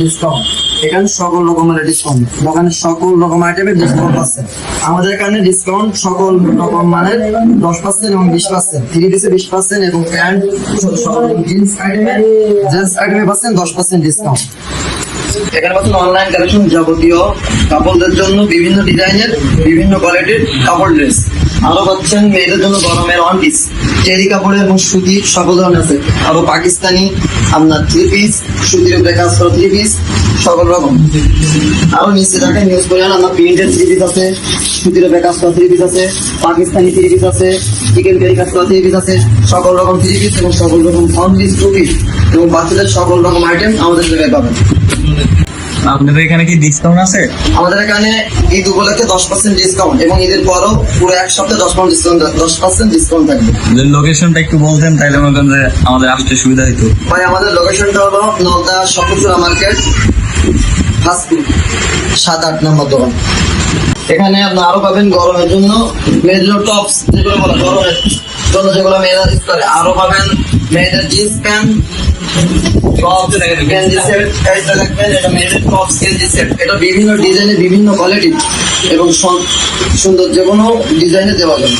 Discount এখানে সকল রকমের ডিসকাউন্ট দোকানের সকল রকম আইটেমে ডিসকাউন্ট আছে। আমাদের এখানে ডিসকাউন্ট সকল রকম মানের দশ পার্সেন্ট এবং বিশ পার্সেন্ট থ্রি পিসে বিশ পার্সেন্ট এবং প্যান্ট জিন্স আইটেমে জেন্টস আইটেমে পাচ্ছেন দশ পার্সেন্ট ডিসকাউন্ট এখানে পাচ্ছেন অনলাইন কালেকশন যাবতীয় কাপড়দের জন্য বিভিন্ন ডিজাইনের বিভিন্ন কোয়ালিটির কাপড় ড্রেস আরও পাচ্ছেন মেয়েদের জন্য গরমের ওয়ান পিস চেরি কাপড়ের এবং সুতি সকল ধরনের আছে। আরও পাকিস্তানি, আপনার থ্রি পিস সুতির উপরে থ্রি পিস সকল রকম। আরও নিচে দেখেন নিউজ করে আমার প্রিন্টের থ্রি পিস আছে সুতির উপরে থ্রি পিস আছে, পাকিস্তানি থ্রি পিস আছে চিকেন কারি কাজ করা থ্রি পিস আছে, সকল রকম থ্রি পিস এবং সকল রকম ওয়ান পিস টু পিস এবং বাচ্চাদের সকল রকম আইটেম আমাদের জায়গায় পাবেন। আপনাদের এখানে কি ডিসকাউন্ট আছে? আমাদের এখানে ঈদ উপলক্ষে দশ পার্সেন্ট ডিসকাউন্ট এবং ঈদের পরও পুরো এক সপ্তাহে দশ পার্সেন্ট ডিসকাউন্ট দশ পার্সেন্ট ডিসকাউন্ট থাকবে। লোকেশনটা একটু বলতেন তাহলে মনে করেন যে আমাদের আসতে সুবিধা হতো ভাই আমাদের লোকেশনটা হলো নলদা সপুচুরা মার্কেট সাত আট নম্বর দোকান। এখানে আপনি আরও পাবেন গরমের জন্য মেয়েদের টপস যেগুলো বলে গরমের জন্য যেগুলো মেয়েরা ইউজ করে আরও পাবেন মেয়েদের জিন্স প্যান্ট গেঞ্জি সেট এইটা দেখবেন এটা মেয়েদের টপস গেঞ্জি সেট। এটা বিভিন্ন ডিজাইনে বিভিন্ন কোয়ালিটি এবং সুন্দর যে কোনো ডিজাইনে দেওয়া যাবে।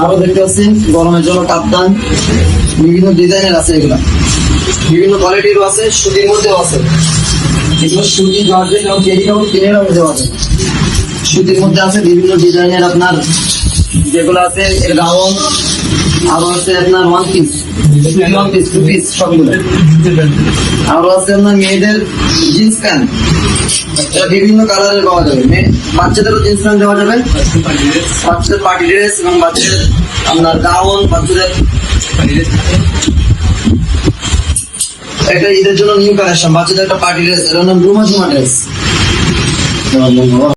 আরও দেখতে পাচ্ছি গরমের জন্য কাপ্তান বিভিন্ন ডিজাইনের আছে এগুলা। বিভিন্ন কোয়ালিটিরও আছে সুতির মধ্যেও আছে। এগুলো সুতি জর্জেট এবং কাপড় কিনের মধ্যেও আছে। সুতির মধ্যে আছে বিভিন্ন ডিজাইনের আপনার, যেগুলো আছে গাউন আরও আছে আপনার one piece one piece two piece সবগুলো। আরও আছে আপনার মেয়েদের জিন্স প্যান্ট বিভিন্ন কালারের পাওয়া যাবে। বাচ্চাদেরও জিন্স প্যান্ট দেওয়া যাবে। বাচ্চাদের পার্টি ড্রেস এবং বাচ্চাদের আপনার গাউন বাচ্চাদের একটা ঈদের জন্য নিউ কালেকশন বাচ্চাদের একটা পার্টি ড্রেস এটার নাম রুমা ঝুমা ড্রেস